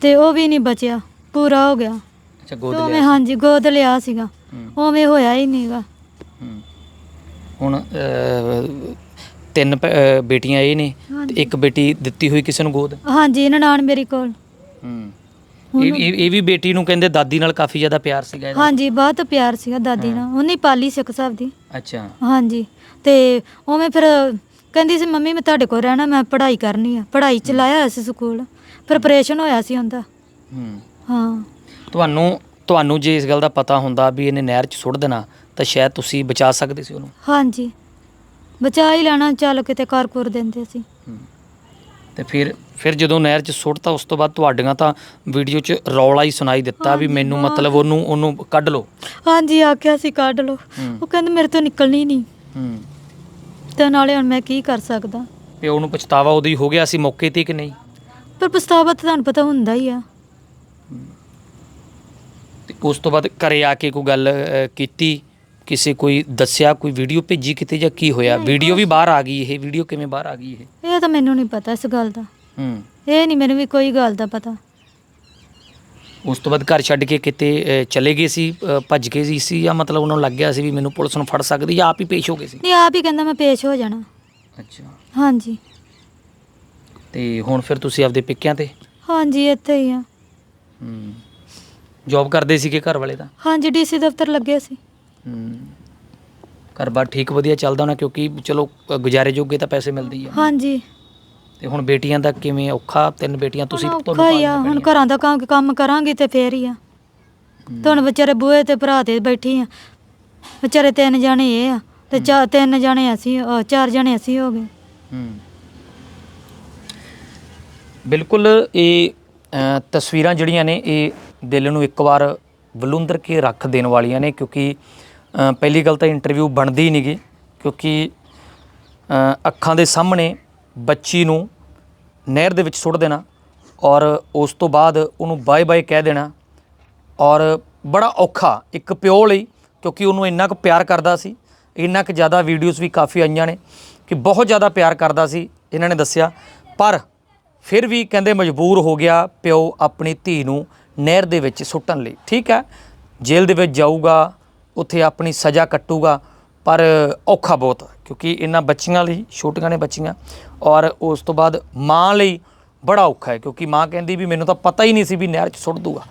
ਤੇ ਉਹ ਵੀ ਨਹੀਂ ਬਚਿਆ ਪੂਰਾ ਹੋ ਗਿਆ। ਅੱਛਾ ਗੋਦ ਉਵੇਂ ਲਿਆ ਹਾਂਜੀ ਗੋਦ ਲਿਆ ਸੀਗਾ। ਹੂੰ, ਉਵੇਂ ਹੋਇਆ ਹੀ ਨਹੀਂਗਾ ਹੂੰ। ਹੁਣ ਤਿੰਨ ਭੈ- ਬੇਟੀਆਂ ਇਹ ਨੇ ਤੇ ਹਾਂਜੀ। ਇੱਕ ਬੇਟੀ ਦਿੱਤੀ ਹੋਈ ਕਿਸੇ ਨੂੰ ਗੋਦ? ਹਾਂਜੀ ਨਨਾਣ ਮੇਰੀ ਕੋਲ। ਹੂੰ। ਇਹ ਇਹ ਇਹ ਵੀ ਬੇਟੀ ਨੂੰ ਕਹਿੰਦੇ ਦਾਦੀ ਨਾਲ ਕਾਫੀ ਜ਼ਿਆਦਾ ਪਿਆਰ ਸੀਗਾ ਇਹਦਾ? ਹਾਂਜੀ ਬਹੁਤ ਪਿਆਰ ਸੀਗਾ ਦਾਦੀ ਨਾਲ। ਉਹਨੇ ਪਾਲੀ ਸਿੱਖ ਸਾਹਿਬ ਦੀ। ਅੱਛਾ। ਹਾਂਜੀ ਤੇ ਉਵੇਂ ਫਿਰ ਕਹਿੰਦੀ ਸੀ ਮੰਮੀ ਮੈਂ ਤੁਹਾਡੇ ਕੋਲ ਰਹਿਣਾ ਮੈਂ ਪੜ੍ਹਾਈ ਕਰਨੀ ਆ। ਪੜ੍ਹਾਈ ਚ ਲਾਇਆ ਹੋਇਆ ਸੀ ਸਕੂਲ। ਫਿਰ ਆਪਰੇਸ਼ਨ ਹੋਇਆ ਸੀ ਉਹਦਾ। ਹੂੰ। ਹਾਂ। ਤੁਹਾਨੂੰ ਤੁਹਾਨੂੰ ਜੇ ਇਸ ਗੱਲ ਦਾ ਪਤਾ ਹੁੰਦਾ ਵੀ ਇਹਨੇ ਨਹਿਰ 'ਚ ਸੁੱਟ ਦੇਣਾ ਤਾਂ ਸ਼ਾਇਦ ਤੁਸੀਂ ਬਚਾ ਸਕਦੇ ਸੀ ਉਹਨੂੰ। ਹਾਂਜੀ। ਬਚਾ ਹੀ ਲੈਣਾ ਚੱਲ ਕਿਤੇ ਕਰ ਕੁਰ ਦਿੰਦੇ ਸੀ। ਤੇ ਫਿਰ ਫਿਰ ਜਦੋਂ ਨਹਿਰ 'ਚ ਸੁੱਟਤਾ ਉਸ ਤੋਂ ਬਾਅਦ ਤੁਹਾਡੀਆਂ ਤਾਂ ਵੀਡੀਓ 'ਚ ਰੌਲਾ ਹੀ ਸੁਣਾਈ ਦਿੱਤਾ ਵੀ ਮੈਨੂੰ ਮਤਲਬ ਉਹਨੂੰ ਉਹਨੂੰ ਕੱਢ ਲਓ। ਹਾਂਜੀ ਆਖਿਆ ਸੀ ਕੱਢ ਹੂੰ। ਉਹ ਕਹਿੰਦੇ ਮੇਰੇ ਤੋਂ ਨਿਕਲਣੀ ਨਹੀਂ। ਹੂੰ। ਤੇ ਨਾਲੇ ਹੁਣ ਮੈਂ ਕੀ ਕਰ ਸਕਦਾ? ਪਿਓ ਨੂੰ ਪਛਤਾਵਾ ਉਦੋਂ ਹੀ ਹੋ ਗਿਆ ਸੀ ਮੌਕੇ ਤੇ ਕਿ ਨਹੀਂ? ਪਰ ਪਛਤਾਵਾ ਤਾਂ ਤੁਹਾਨੂੰ ਪਤਾ ਹੁੰਦਾ ਹੀ ਆ। ਤੇ ਉਸ ਤੋਂ ਬਾਅਦ ਘਰੇ ਆ ਕੇ ਕੋਈ ਗੱਲ ਕੀਤੀ? ਕਿਸੇ ਕੋਈ ਦੱਸਿਆ ਕੋਈ ਵੀਡੀਓ ਭੇਜੀ ਕਿਤੇ ਜਾਂ ਕੀ ਹੋਇਆ? ਵੀਡੀਓ ਵੀ ਬਾਹਰ ਆ ਗਈ ਇਹ ਵੀਡੀਓ ਕਿਵੇਂ ਬਾਹਰ ਆ ਗਈ ਇਹ? ਇਹ ਤਾਂ ਮੈਨੂੰ ਨਹੀਂ ਪਤਾ ਇਸ ਗੱਲ ਦਾ। ਹੂੰ। ਇਹ ਨਹੀਂ ਮੈਨੂੰ ਵੀ ਕੋਈ ਗੱਲ ਦਾ ਪਤਾ। ਉਸ ਤੋਂ ਬਾਅਦ ਘਰ ਛੱਡ ਕੇ ਕਿਤੇ ਅ, ਚਲੇ ਗਏ ਸੀ ਅ, ਭੱਜ ਗਏ ਸੀ ਸੀ ਜਾਂ ਮਤਲਬ ਉਹਨਾਂ ਨੂੰ ਲੱਗ ਗਿਆ ਸੀ ਵੀ ਮੈਨੂੰ ਪੁਲਿਸ ਨੂੰ ਫੜ ਸਕਦੀ ਜਾਂ ਆਪ ਹੀ ਪੇਸ਼ ਹੋ ਗਏ ਸੀ? ਨਹੀਂ ਆਪ ਹੀ ਕਹਿੰਦਾ ਮੈਂ ਪੇਸ਼ ਹੋ ਜਾਣਾ। ਅੱਛਾ। ਹਾਂਜੀ। ਤੇ ਹੁਣ ਫਿਰ ਤੁਸੀਂ ਆਪਦੇ ਪਿੱਕਿਆਂ ਤੇ? ਹਾਂਜੀ ਇੱਥੇ ਹੀ ਆ। ਹੂੰ। ਜੌਬ ਕਰਦੇ ਸੀ ਕਿ ਘਰ ਵਾਲੇ ਦਾ ਹਾਂਜੀ ਡੀਸੀ ਦਫ਼ਤਰ ਲੱਗੇ ਸੀ। ਘਰ-ਬਾਰ ਠੀਕ ਵਧੀਆ ਚੱਲਦਾ ਹੋਣਾ ਕਿਉਂਕਿ ਚਲੋ ਅ, ਗੁਜ਼ਾਰੇ ਜੋਗੇ ਤਾਂ ਪੈਸੇ ਮਿਲਦੇ ਹੀ ਆ। ਹਾਂਜੀ। ਤੇ ਹੁਣ ਬੇਟੀਆਂ ਦਾ ਕਿਵੇਂ ਔਖਾ ਤਿੰਨ ਬੇਟੀਆਂ ਤੁਸੀਂ ਹੁਣ ਤੁਹਾਨੂੰ ਔਖਾ ਹੀ ਆ ਹੁਣ। ਘਰਾਂ ਦਾ ਕੰਮ ਕੰਮ ਕਰਾਂਗੇ ਤੇ ਫੇਰ ਹੀ ਆ। ਤੁਹਾਨੂੰ ਵਿਚਾਰੇ ਬੂਹੇ ਤੇ ਭਰਾ ਤੇ ਬੈਠੀ ਆ। ਵਿਚਾਰੇ ਤਿੰਨ ਜਾਣੇ ਇਹ ਆ ਤੇ ਚਾਰ ਤਿੰਨ ਜਾਣੇ ਅਸੀਂ ਅ, ਚਾਰ ਜਾਣੇ ਅਸੀਂ ਹੋ ਗਏ। ਹੂੰ। ਬਿਲਕੁਲ ਇਹ ਅ, ਤਸਵੀਰਾਂ ਜਿਹੜੀਆਂ ਨੇ ਇਹ ਦਿਲ ਨੂੰ ਇੱਕ ਵਾਰ ਵਲੁੰਦਰ ਕੇ ਰੱਖ ਦੇਣ ਵਾਲੀਆਂ ਨੇ ਕਿਉਂਕਿ ਪਹਿਲੀ ਗੱਲ ਤਾਂ ਇੰਟਰਵਿਊ ਬਣਦੀ ਹੀ ਨਹੀਂਗੀ, ਕਿਉਂਕਿ ਅੱਖਾਂ ਦੇ ਸਾਹਮਣੇ ਬੱਚੀ ਨੂੰ ਨਹਿਰ ਦੇ ਵਿੱਚ ਸੁੱਟ ਦੇਣਾ ਔਰ ਉਸ ਤੋਂ ਬਾਅਦ ਉਹਨੂੰ ਬਾਏ ਬਾਏ ਕਹਿ ਦੇਣਾ ਔਰ ਬੜਾ ਔਖਾ, ਇੱਕ ਪਿਓ ਲਈ, ਕਿਉਂਕਿ ਉਹਨੂੰ ਇੰਨਾ ਕੁ ਪਿਆਰ ਕਰਦਾ ਸੀ, ਇੰਨਾ ਕੁ ਜ਼ਿਆਦਾ ਵੀਡੀਓਜ਼ ਵੀ ਕਾਫੀ ਆਈਆਂ ਨੇ ਕਿ ਬਹੁਤ ਜ਼ਿਆਦਾ ਪਿਆਰ ਕਰਦਾ ਸੀ, ਇਹਨਾਂ ਨੇ ਦੱਸਿਆ। ਪਰ ਫਿਰ ਵੀ ਕਹਿੰਦੇ ਮਜਬੂਰ ਹੋ ਗਿਆ ਪਿਓ ਆਪਣੀ ਧੀ ਨੂੰ ਨਹਿਰ ਦੇ ਵਿੱਚ ਸੁੱਟਣ ਲਈ। ਠੀਕ ਹੈ, ਜੇਲ੍ਹ ਦੇ ਵਿੱਚ ਜਾਊਗਾ ਉੱਥੇ ਆਪਣੀ ਸਜ਼ਾ ਕੱਟੂਗਾ, ਪਰ ਔਖਾ ਬਹੁਤ, ਕਿਉਂਕਿ ਇਹਨਾਂ ਬੱਚੀਆਂ ਲਈ, ਛੋਟੀਆਂ ਨੇ ਬੱਚੀਆਂ, ਔਰ ਉਸ ਤੋਂ ਬਾਅਦ ਮਾਂ ਲਈ ਬੜਾ ਔਖਾ ਹੈ, ਕਿਉਂਕਿ ਮਾਂ ਕਹਿੰਦੀ ਵੀ ਮੈਨੂੰ ਤਾਂ ਪਤਾ ਹੀ ਨਹੀਂ ਸੀ ਵੀ ਨਹਿਰ 'ਚ ਸੁੱਟ ਦੂਗਾ।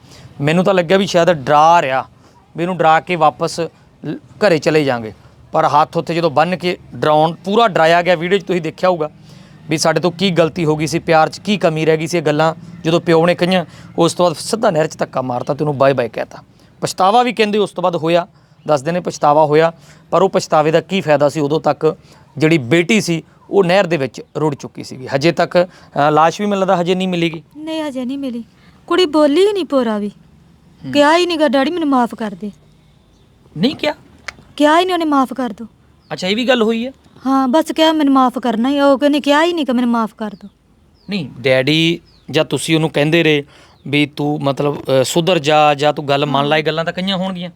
ਮੈਨੂੰ ਤਾਂ ਲੱਗਿਆ ਵੀ ਸ਼ਾਇਦ ਡਰਾ ਰਿਹਾ, ਵੀ ਇਹਨੂੰ ਡਰਾ ਕੇ ਵਾਪਸ ਲ- ਘਰੇ ਚਲੇ ਜਾਾਂਗੇ ਪਰ ਹੱਥ ਉੱਥੇ ਜਦੋਂ ਬੰਨ ਕੇ ਡਰਾਉਣ, ਪੂਰਾ ਡਰਾਇਆ ਗਿਆ, ਵੀਡੀਓ 'ਚ ਤੁਸੀਂ ਦੇਖਿਆ ਹੋਊਗਾ ਵੀ ਸਾਡੇ ਤੋਂ ਕੀ ਗਲਤੀ ਹੋ ਗਈ ਸੀ, ਪਿਆਰ 'ਚ ਕੀ ਕਮੀ ਰਹਿ ਗਈ ਸੀ ਇਹ ਗੱਲਾਂ, ਜਦੋਂ ਪਿਓ ਨੇ ਕਹੀਆਂ, ਉਸ ਤੋਂ ਬਾਅਦ ਸਿੱਧਾ ਨਹਿਰ 'ਚ ਧੱਕਾ ਮਾਰਤਾ ਤੇ ਉਹਨੂੰ ਬਾਏ ਬਾਏ ਕਹਿਤਾ। ਪਛਤਾਵਾ ਵੀ ਕਹਿੰਦੇ ਉਸ ਤੋਂ ਬਾਅਦ ਹੋਇਆ ਦੱਸਦੇ ਨੇ ਪਛਤਾਵਾ ਹੋਇਆ ਪਰ ਉਹ ਪਛਤਾਵੇ ਦਾ ਕੀ ਫਾਇਦਾ ਸੀ? ਉਦੋਂ ਤੱਕ ਜਿਹੜੀ ਬੇਟੀ ਸੀ ਉਹ ਨਹਿਰ ਦੇ ਵਿੱਚ ਰੁੜ ਚੁੱਕੀ ਸੀਗੀ। ਹਜੇ ਤੱਕ ਅ, ਲਾਸ਼ ਵੀ ਮਿਲਦਾ ਹਜੇ ਨਹੀਂ ਮਿਲੇਗੀ ਨਹੀਂ ਹਜੇ ਨਹੀਂ ਮਿਲੀ। ਕੁੜੀ ਬੋਲੀ ਹੀ ਨਹੀਂ ਪੂਰਾ ਵੀ। ਕਿਹਾ ਹੀ ਨਹੀਂਗਾ ਡੈਡੀ ਮੈਨੂੰ ਮਾਫ ਕਰ ਦੇ। ਨਹੀਂ ਕਿਹਾ? ਕਿਹਾ ਹੀ ਨਹੀਂ ਉਹਨੇ ਮਾਫ ਕਰ ਦੋ। ਅੱਛਾ ਇਹ ਵੀ ਗੱਲ ਹੋਈ ਹੈ? ਹਾਂ ਬਸ ਕਿਹਾ ਮੈਨੂੰ ਮਾਫ ਕਰਨਾ ਹੀ ਉਹ ਕਹਿੰਨੇ ਕਿਹਾ ਹੀ ਨਹੀਂ ਕਿ ਮੈਨੂੰ ਮਾਫ ਕਰ ਦੋ। ਨਹੀਂ ਡੈਡੀ ਜਾਂ ਤੁਸੀਂ ਉਹਨੂੰ ਕਹਿੰਦੇ ਰਹੇ ਵੀ ਤੂੰ ਮਤਲਬ ਅ, ਸੁਧਰ ਜਾ ਜਾਂ ਤੂੰ ਗੱਲ ਮੰਨ ਲੈ ਇਹ ਗੱਲਾਂ ਤਾਂ ਕਈਆਂ ਹੋਣਗੀਆਂ।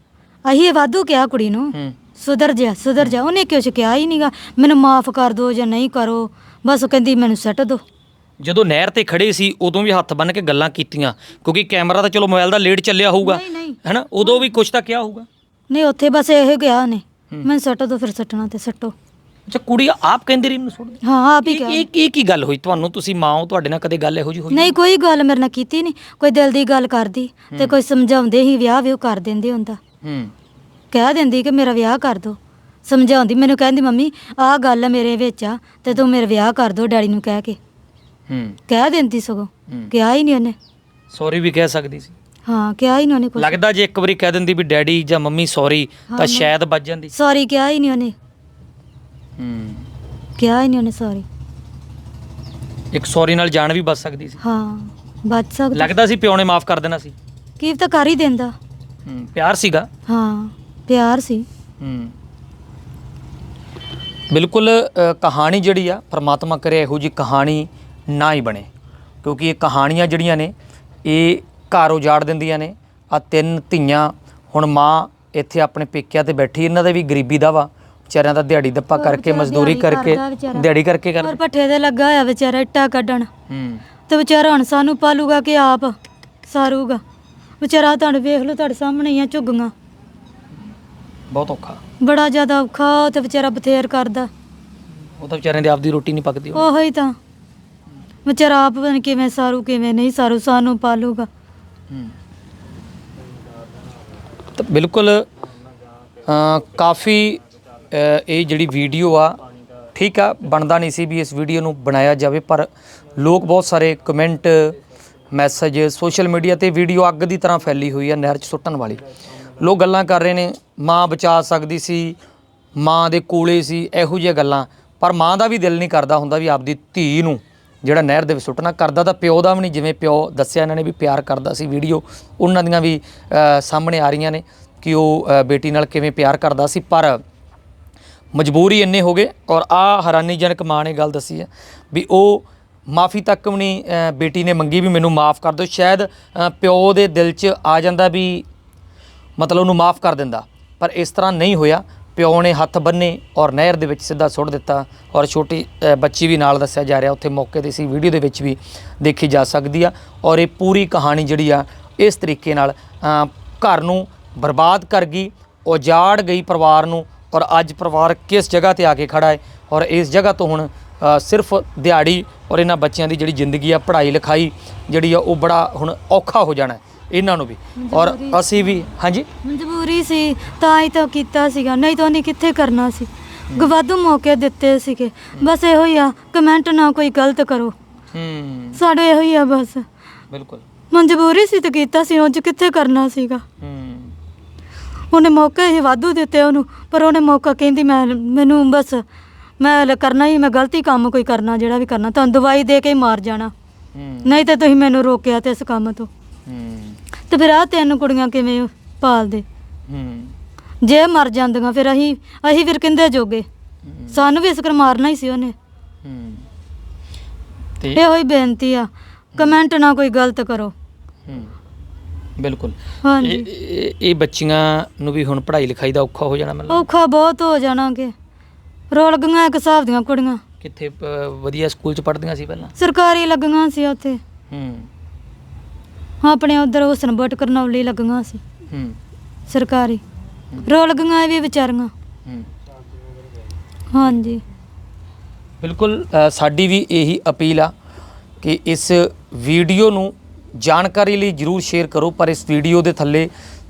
ਅਹੀਂ ਵਾਧੂ ਕਿਹਾ ਕੁੜੀ ਨੂੰ। ਹੂੰ। ਸੁਧਰ ਜਾ ਸੁਧਰ ਜਾ ਉਹਨੇ ਕਿਉਂ ਕਿਹਾ ਹੀ ਨਹੀਂਗਾ ਮੈਨੂੰ ਮਾਫ ਕਰ ਦੋ ਜਾਂ ਨਹੀਂ ਕਰੋ ਬਸ ਉਹ ਕਹਿੰਦੀ ਮੈਨੂੰ ਸੱਟ ਦੋ। ਜਦੋਂ ਨਹਿਰ ਤੇ ਖੜੇ ਸੀ ਉਦੋਂ ਵੀ ਹੱਥ ਬੰਨ ਕੇ ਗੱਲਾਂ ਕੀਤੀਆਂ ਕਿਉਂਕਿ ਕੈਮਰਾ ਤਾਂ ਚਲੋ ਮੋਬਾਈਲ ਦਾ ਲੇਟ ਚੱਲਿਆ ਹੋਊਗਾ। ਨਹੀਂ ਨਹੀਂ। ਹੈਨਾ? ਉਦੋਂ ਵੀ ਕੁਝ ਤਾਂ ਕਿਹਾ ਹੋਊਗਾ। ਨਹੀਂ ਉੱਥੇ ਬਸ ਇਹ ਗਿਆ ਉਹਨੇ ਮੈਨੂੰ ਸੱਟ ਦੋ ਫਿਰ ਸੱਟਣਾ ਤੇ ਸੱਟੋ। ਅੱਛਾ ਕੁੜੀ ਆਪ ਕਹਿੰਦੀ ਰਹੀ ਮੈਨੂੰ ਸੁਣ ਦੇ ਹਾਂ ਆਪ ਹੀ ਇਹ ਕਿਹਾ। ਇਹ ਕੀ ਕੀ ਗੱਲ ਹੋਈ? ਤੁਹਾਨੂੰ ਤੁਸੀਂ ਮਾਂ ਹੋ ਤੁਹਾਡੇ ਨਾਲ ਕਦੇ ਗੱਲ ਇਹੋ ਜਿਹੀ ਹੋਈ ਨਹੀਂ ਕੋਈ ਗੱਲ ਮੇਰੇ ਨਾਲ ਕੀਤੀ ਨਹੀਂ। ਕੋਈ ਦਿਲ ਦੀ ਗੱਲ ਕਰਦੀ ਤੇ ਕੋਈ ਸਮਝਾਉਂਦੇ ਹੀ ਵਿਆਹ ਵੀ ਉਹ ਕਰ ਦਿੰਦੇ ਹੁੰਦਾ। ਹੂੰ। ਕਹਿ ਦਿੰਦੀ ਕਿ ਮੇਰਾ ਵਿਆਹ ਕਰ ਦੋ। ਸਮਝਾਉਂਦੀ ਮੈਨੂੰ ਕਹਿੰਦੀ ਮੰਮੀ ਆਹ ਗੱਲ ਮੇਰੇ ਵਿੱਚ ਆ ਤੇ ਤੂੰ ਮੇਰਾ ਵਿਆਹ ਕਰ ਦੋ ਡੈਡੀ ਨੂੰ ਕਹਿ ਕੇ। ਹੂੰ। ਕਹਿ ਦਿੰਦੀ ਸਗੋਂ। ਹੂੰ। ਕਿਹਾ ਹੀ ਨਹੀਂ ਉਹਨੇ। ਸੌਰੀ ਵੀ ਕਹਿ ਸਕਦੀ ਸੀ। ਹਾਂ ਕਿਹਾ ਹੀ ਨਹੀਂ ਉਹਨੇ ਕੁਝ ਲੱਗਦਾ ਜੇ ਇੱਕ ਵਾਰੀ ਕਹਿ ਦਿੰਦੀ ਵੀ ਡੈਡੀ ਜਾਂ ਮੰਮੀ ਸੌਰੀ ਤਾਂ ਸ਼ਾਇਦ ਵੱਜ ਜਾਂਦੀ। ਸੌਰੀ ਕਿਹਾ ਹੀ ਨਹੀਂ ਉਹਨੇ। ਹੂੰ। ਕਿਹਾ ਹੀ ਨਹੀਂ ਉਹਨੇ ਸੌਰੀ ਇੱਕ ਸੌਰੀ ਨਾਲ ਜਾਨ ਵੀ ਬਚ ਸਕਦੀ ਸੀ। ਹਾਂ ਬਚ ਸਕਦਾ। ਲੱਗਦਾ ਸੀ ਪਿਓ ਨੇ ਮਾਫ ਕਰ ਦੇਣਾ ਸੀ। ਕੀ ਤਾਂ ਕਰ ਹੀ ਦਿੰਦਾ। ਹੂੰ ਪਿਆਰ ਸੀਗਾ? ਹਾਂ ਪਿਆਰ ਸੀ। ਹੂੰ। ਬਿਲਕੁਲ ਅ, ਕਹਾਣੀ ਜਿਹੜੀ ਆ ਪ੍ਰਮਾਤਮਾ ਕਰੇ ਇਹੋ ਜੀ ਕਹਾਣੀ ਨਾ ਹੀ ਬਣੇ। ਕਿਉਂਕਿ ਇਹ ਕਹਾਣੀਆਂ ਜਿਹੜੀਆਂ ਨੇ ਇਹ ਘਰ ਉਜਾੜ ਦਿੰਦੀਆਂ ਨੇ। ਆ ਤਿੰਨ ਧੀਆਂ ਹੁਣ ਮਾਂ ਇੱਥੇ ਆਪਣੇ ਪੇਕਿਆਂ ਤੇ ਬੈਠੀ ਇਹਨਾਂ ਦਾ ਵੀ ਗਰੀਬੀ ਦਾ ਵਾ। ਵਿਚਾਰਿਆਂ ਦਾ ਦਿਹਾੜੀ ਦੱਪਾ ਕਰਕੇ ਮਜ਼ਦੂਰੀ ਕਰਕੇ ਦਿਹਾੜੀ ਕਰਕੇ ਕਰ ਹੋਰ ਪੱਠੇ ਤੇ ਲੱਗਾ ਹੋਇਆ ਵਿਚਾਰਾ ਇੱਟਾ ਕੱਢਣ। ਹੂੰ। ਤੇ ਵਿਚਾਰਾ ਹੁਣ ਸਾਨੂੰ ਪਾਲੂਗਾ ਕਿ ਆਪ ਸਾਰੂਗਾ। ਵਿਚਾਰਾ ਤੁਹਾਨੂੰ ਵੇਖ ਲਓ ਤੁਹਾਡੇ ਸਾਹਮਣੇ ਹੀ ਆ ਝੁੱਗੀਆਂ। ਬਹੁਤ ਔਖਾ। ਬੜਾ ਜ਼ਿਆਦਾ ਔਖਾ ਉਹ ਤੇ ਵਿਚਾਰਾ ਬਥੇਰ ਕਰਦਾ। ਉਹ ਤਾਂ ਵਿਚਾਰਿਆਂ ਦੀ ਆਪਦੀ ਰੋਟੀ ਨਹੀਂ ਪੱਕਦੀ ਹੋਣੀ। ਉਹੀ ਤਾਂ। ਵਿਚਾਰਾ ਆਪ ਪਤਾ ਨੀ ਕਿਵੇਂ ਸਾਰੂ ਕਿਵੇਂ ਨਹੀਂ ਸਾਰੂ ਸਾਨੂੰ ਪਾਲੂਗਾ। ਤਾਂ ਬਿਲਕੁਲ ਕਾਫੀ ਇਹ ਜਿਹੜੀ ਵੀਡੀਓ ਆ ਠੀਕ ਆ ਬਣਦਾ ਨਹੀਂ ਸੀ ਵੀ ਇਸ ਵੀਡੀਓ ਨੂੰ ਬਣਾਇਆ ਜਾਵੇ ਪਰ ਲੋਕ ਬਹੁਤ ਸਾਰੇ ਕਮੈਂਟ ਮੈਸੇਜ, ਸੋਸ਼ਲ ਮੀਡੀਆ ਤੇ ਵੀਡੀਓ ਅੱਗ ਦੀ ਤਰ੍ਹਾਂ ਫੈਲੀ ਹੋਈ ਆ ਨਹਿਰ 'ਚ ਸੁੱਟਣ ਵਾਲੀ। ਲੋਕ ਗੱਲਾਂ ਕਰ ਰਹੇ ਨੇ, ਮਾਂ ਬਚਾ ਸਕਦੀ ਸੀ, ਮਾਂ ਦੇ ਕੋਲੇ ਸੀ, ਇਹੋ ਜਿਹੀਆਂ ਗੱਲਾਂ। ਪਰ ਮਾਂ ਦਾ ਵੀ ਦਿਲ ਨਹੀਂ ਕਰਦਾ ਹੁੰਦਾ ਵੀ ਆਪਦੀ ਧੀ ਨੂੰ ਜਿਹੜਾ ਨਹਿਰ ਦੇ ਵਿੱਚ ਸੁੱਟਣਾ। ਕਰਦਾ ਤਾਂ ਪਿਓ ਦਾ ਵੀ ਨਹੀਂ, ਜਿਵੇਂ ਪਿਓ ਦੱਸਿਆ ਇਹਨਾਂ ਨੇ ਵੀ ਪਿਆਰ ਕਰਦਾ ਸੀ ਵੀਡੀਓ। ਉਹਨਾਂ ਦੀਆਂ ਵੀ ਸਾਹਮਣੇ ਆ ਰਹੀਆਂ ਨੇ ਕਿ ਉਹ ਬੇਟੀ ਨਾਲ ਕਿਵੇਂ ਪਿਆਰ ਕਰਦਾ ਸੀ। ਪਰ ਮਜਬੂਰੀ ਇੰਨੇ ਹੋ ਗਏ ਔਰ ਆ ਹੈਰਾਨੀਜਨਕ ਮਾਂ ਨੇ ਗੱਲ ਦੱਸੀ ਹੈ ਵੀ ਉਹ ਮਾਫੀ ਤੱਕ ਵੀ ਨਹੀਂ ਬੇਟੀ ਨੇ ਮੰਗੀ ਵੀ ਮੈਨੂੰ ਮਾਫ ਕਰ ਦਿਓ। ਸ਼ਾਇਦ ਪਿਓ ਦੇ ਦਿਲ 'ਚ ਆ ਜਾਂਦਾ ਵੀ ਮਤਲਬ ਉਹਨੂੰ ਮਾਫ ਕਰ ਦਿੰਦਾ। ਪਰ ਇਸ ਤਰ੍ਹਾਂ ਨਹੀਂ ਹੋਇਆ। ਪਿਓ ਨੇ ਹੱਥ ਬੰਨੇ ਔਰ ਨਹਿਰ ਦੇ ਵਿੱਚ ਸਿੱਧਾ ਸੁੱਟ ਦਿੱਤਾ ਔਰ ਛੋਟੀ ਬੱਚੀ ਵੀ ਨਾਲ ਦੱਸਿਆ ਜਾ ਰਿਹਾ। ਉੱਥੇ ਮੌਕੇ ਤੇ ਸੀ ਵੀਡੀਓ ਦੇ ਵਿੱਚ ਵੀ ਦੇਖੀ ਜਾ ਸਕਦੀ ਆ ਔਰ ਇਹ ਪੂਰੀ ਕਹਾਣੀ ਜਿਹੜੀ ਆ, ਇਸ ਤਰੀਕੇ ਨਾਲ ਘਰ ਨੂੰ ਬਰਬਾਦ ਕਰ ਗਈ, ਉਜਾੜ ਗਈ ਪਰਿਵਾਰ ਨੂੰ ਔਰ ਅੱਜ ਪਰਿਵਾਰ ਕਿਸ ਜਗ੍ਹਾ ਤੇ ਆ ਕੇ ਖੜਾ ਹੈ ਔਰ ਇਸ ਜਗ੍ਹਾ ਤੋਂ ਹੁਣ ਸਿਰਫ ਦਿਹਾੜੀ ਔਰ ਇਹਨਾਂ ਬੱਚਿਆਂ ਦੀ ਜਿਹੜੀ ਜ਼ਿੰਦਗੀ ਆ ਪੜ੍ਹਾਈ ਲਿਖਾਈ ਜਿਹੜੀ ਆ ਉਹ ਬੜਾ ਹੁਣ ਔਖਾ ਹੋ ਜਾਣਾ ਹੈ ਇਹਨਾਂ ਨੂੰ ਵੀ। ਔਰ ਅਸੀਂ ਵੀ ਹਾਂਜੀ? ਮਜਬੂਰੀ ਸੀ ਤਾਂ ਹੀ ਤਾਂ ਕੀਤਾ ਸੀਗਾ ਨਹੀਂ ਤਾਂ ਉਹਨੇ ਕਿੱਥੇ ਕਰਨਾ ਸੀ? ਗਵਾਦੂ ਮੌਕੇ ਦਿੱਤੇ ਸੀਗੇ। ਬਸ ਇਹੋ ਹੀ ਆ ਕਮੈਂਟ ਨਾ ਕੋਈ ਗਲਤ ਕਰੋ। ਹੂੰ। ਸਾਡੇ ਇਹੋ ਹੀ ਆ ਬਸ। ਬਿਲਕੁਲ। ਮਜਬੂਰੀ ਸੀ ਤਾਂ ਕੀਤਾ ਸੀ ਉਹ ਕਿੱਥੇ ਕਰਨਾ ਸੀਗਾ? ਹੂੰ। ਉਹਨੇ ਮੌਕੇ ਹੀ ਵਾਧੂ ਦਿੱਤੇ ਉਹਨੂੰ ਪਰ ਉਹਨੇ ਮੌਕਾ ਕਹਿੰਦੀ ਮੈਂ ਮੈਨੂੰ ਬਸ ਮੈਂ ਕਰਨਾ ਹੀ ਮੈਂ ਗਲਤੀ ਕੰਮ ਕੋਈ ਕਰਨਾ ਜਿਹੜਾ ਵੀ ਕਰਨਾ ਤੁਹਾਨੂੰ ਦਵਾਈ ਦੇ ਕੇ ਹੀ ਮਾਰ ਜਾਣਾ। ਹੂੰ। ਨਹੀਂ ਤੇ ਤੁਸੀਂ ਮੈਨੂੰ ਰੋਕਿਆ ਤੇ ਇਸ ਕੰਮ ਤੋਂ। ਹੂੰ। ਤੇ ਫਿਰ ਆ ਤਿੰਨ ਕੁੜੀਆਂ ਕਿਵੇਂ ਪਾਲਦੇ? ਹੂੰ। ਜੇ ਮਰ ਜਾਂਦੀਆਂ ਫਿਰ ਅਸੀਂ ਅਸੀਂ ਫਿਰ ਕਿੰਦੇ ਜੋਗੇ? ਸਾਨੂੰ ਵੀ ਇਸ ਕਰ ਮਾਰਨਾ ਹੀ ਸੀ ਉਹਨੇ। ਹੂੰ। ਤੇ ਇਹੋ ਹੀ ਬੇਨਤੀ ਆ ਕਮੈਂਟ ਨਾ ਕੋਈ ਗਲਤ ਕਰੋ। ਹੂੰ। ਬਿਲਕੁਲ। ਹਾਂਜੀ। ਇਹ ਇਹ- ਇਹ ਬੱਚੀਆਂ ਨੂੰ ਵੀ ਹੁਣ ਪੜ੍ਹਾਈ ਲਿਖਾਈ ਦਾ ਔਖਾ ਹੋ ਜਾਣਾ ਮਤਲਬ। ਔਖਾ ਬਹੁਤ ਹੋ ਜਾਣਾਗੇ ਰੋਲ ਗਈਆਂ ਇੱਕ ਹਿਸਾਬ ਦੀਆਂ ਕੁੜੀਆਂ। ਕਿੱਥੇ ਵਧੀਆ ਸਕੂਲ ਚ ਪੜ੍ਹਦੀਆਂ ਸੀ ਪਹਿਲਾਂ? ਸਰਕਾਰੀ ਲੱਗੀਆਂ ਸੀ ਉੱਥੇ। ਹੂੰ। ਆਪਣੇ ਉਧਰ ਹੁਸਨ ਬਟ ਕਰਨੌਲੀ ਲੱਗੀਆਂ ਸੀ। ਹੂੰ। ਸਰਕਾਰੀ। ਰੋਲ ਗਈਆਂ ਇਹ ਵੀ ਵਿਚਾਰੀਆਂ। ਹੂੰ। ਹਾਂਜੀ। ਬਿਲਕੁਲ ਅ, ਸਾਡੀ ਵੀ ਇਹੀ ਅਪੀਲ ਆ ਕਿ ਇਸ ਵੀਡੀਓ ਨੂੰ ਜਾਣਕਾਰੀ ਲਈ ਜਰੂਰ ਸ਼ੇਅਰ ਕਰੋ ਪਰ ਇਸ ਵੀਡੀਓ ਦੇ ਥੱਲੇ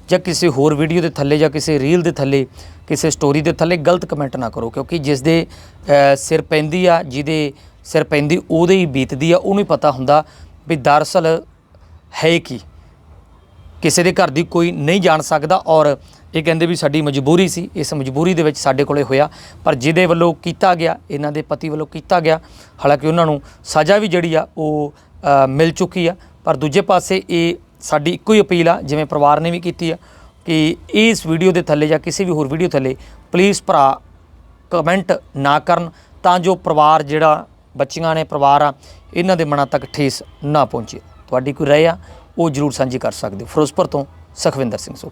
ਜਾਂ ਕਿਸੇ ਹੋਰ ਵੀਡੀਓ ਦੇ ਥੱਲੇ ਜਾਂ ਕਿਸੇ ਰੀਲ ਦੇ ਥੱਲੇ, ਕਿਸੇ ਸਟੋਰੀ ਦੇ ਥੱਲੇ ਗਲਤ ਕਮੈਂਟ ਨਾ ਕਰੋ, ਕਿਉਂਕਿ ਜਿਸ ਦੇ ਸਿਰ ਪੈਂਦੀ ਆ, ਜਿਹਦੇ ਸਿਰ ਪੈਂਦੀ, ਉਹਦੇ ਹੀ ਬੀਤਦੀ ਆ, ਉਹਨੂੰ ਹੀ ਪਤਾ ਹੁੰਦਾ ਵੀ ਦਰਅਸਲ ਹੈ ਕੀ। ਕਿਸੇ ਦੇ ਘਰ ਦੀ ਕੋਈ ਨਹੀਂ ਜਾਣ ਸਕਦਾ ਔਰ ਇਹ ਕਹਿੰਦੇ ਵੀ ਸਾਡੀ ਮਜਬੂਰੀ ਸੀ, ਇਸ ਮਜਬੂਰੀ ਦੇ ਵਿੱਚ ਸਾਡੇ ਕੋਲੇ ਹੋਇਆ, ਪਰ ਜਿਹਦੇ ਵੱਲੋਂ ਕੀਤਾ ਗਿਆ, ਇਹਨਾਂ ਦੇ ਪਤੀ ਵੱਲੋਂ ਕੀਤਾ ਗਿਆ, ਹਾਲਾਂਕਿ ਉਹਨਾਂ ਨੂੰ ਸਜ਼ਾ ਵੀ ਜਿਹੜੀ ਆ, ਉਹ ਮਿਲ ਚੁੱਕੀ ਆ, ਪਰ ਦੂਜੇ ਪਾਸੇ ਇਹ ਸਾਡੀ ਇੱਕੋ ਹੀ ਅਪੀਲ ਆ, ਜਿਵੇਂ ਪਰਿਵਾਰ ਨੇ ਵੀ ਕੀਤੀ ਆ, ਕਿ ਇਸ ਵੀਡੀਓ ਦੇ ਥੱਲੇ ਜਾਂ ਕਿਸੇ ਵੀ ਹੋਰ ਵੀਡੀਓ ਥੱਲੇ ਪਲੀਜ਼ ਭਰਾ ਕਮੈਂਟ ਨਾ ਕਰਨ, ਤਾਂ ਜੋ ਪਰਿਵਾਰ ਜਿਹੜਾ ਬੱਚੀਆਂ ਨੇ ਪਰਿਵਾਰ ਆ, ਇਹਨਾਂ ਦੇ ਮਨਾਂ ਤੱਕ ਠੇਸ ਨਾ ਪਹੁੰਚੇ। ਤੁਹਾਡੀ ਕੋਈ ਰਾਏ ਆ, ਉਹ ਜਰੂਰ ਸਾਂਝੀ ਕਰ ਸਕਦੇ ਹੋ। ਫਿਰੋਜ਼ਪੁਰ ਤੋਂ ਸਖਵਿੰਦਰ ਸਿੰਘ ਸੁਖ